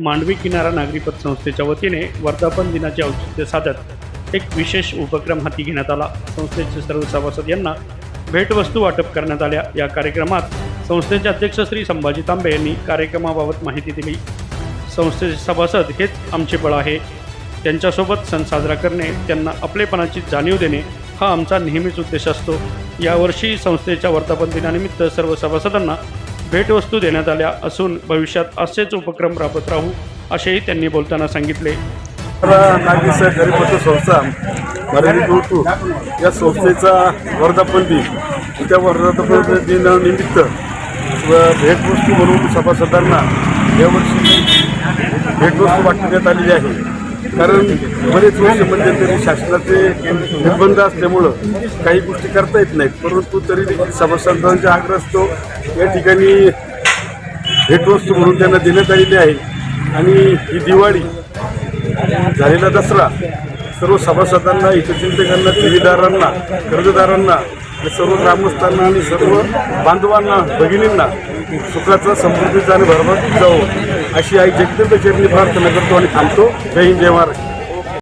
मांडवी किनारा नागरी पतसंस्थेच्या वतीने वर्धापन दिनाचे औचित्य साधत एक विशेष उपक्रम हाती घेण्यात आला. संस्थेचे सर्व सभासद यांना भेटवस्तू वाटप करण्यात आल्या. या कार्यक्रमात संस्थेचे अध्यक्ष श्री संभाजी तांबे यांनी कार्यक्रमाबाबत माहिती दिली. संस्थेचे सभासद हेच आमचे बळ आहे. त्यांच्यासोबत सण साजरा करणे त्यांना आपलेपणाची जाणीव देणे हा आमचा नेहमीच उद्देश असतो. यावर्षी संस्थेच्या वर्धापन दिनानिमित्त सर्व सभासदांना भेटवस्तू देण्यात आल्या असून भविष्यात असेच उपक्रम राबत राहू असेही त्यांनी बोलताना सांगितले. नागरी सहकारी संस्था मराठी टू या संस्थेचा वर्धापन दिन त्या वर्धापन दिनानिमित्त व भेटवस्तू म्हणून सभासदांना यावर्षी भेटवस्तू वाटण्यात आलेली आहे. कारण बरेच वर्ष म्हणजे तरी शासनाचे निर्बंध असल्यामुळं काही गोष्टी करता येत नाहीत. परंतु तरी देखील आग्रह आग्रह या ठिकाणी भेटवस्तू म्हणून त्यांना देण्यात आलेली आहे. आणि ही दिवाळी झालेला दसरा सर्व सभासदांना हितचिंतकांना ठेवीदारांना कर्जदारांना आणि सर्व ग्रामस्थांना आणि सर्व बांधवांना भगिनींना सुखाचा समृद्धीचा आणि भरभराट जावं. अशी आई जगदंब चरणी प्रार्थना करतो आणि थांबतो. जय हिंद जय महाराष्ट्र.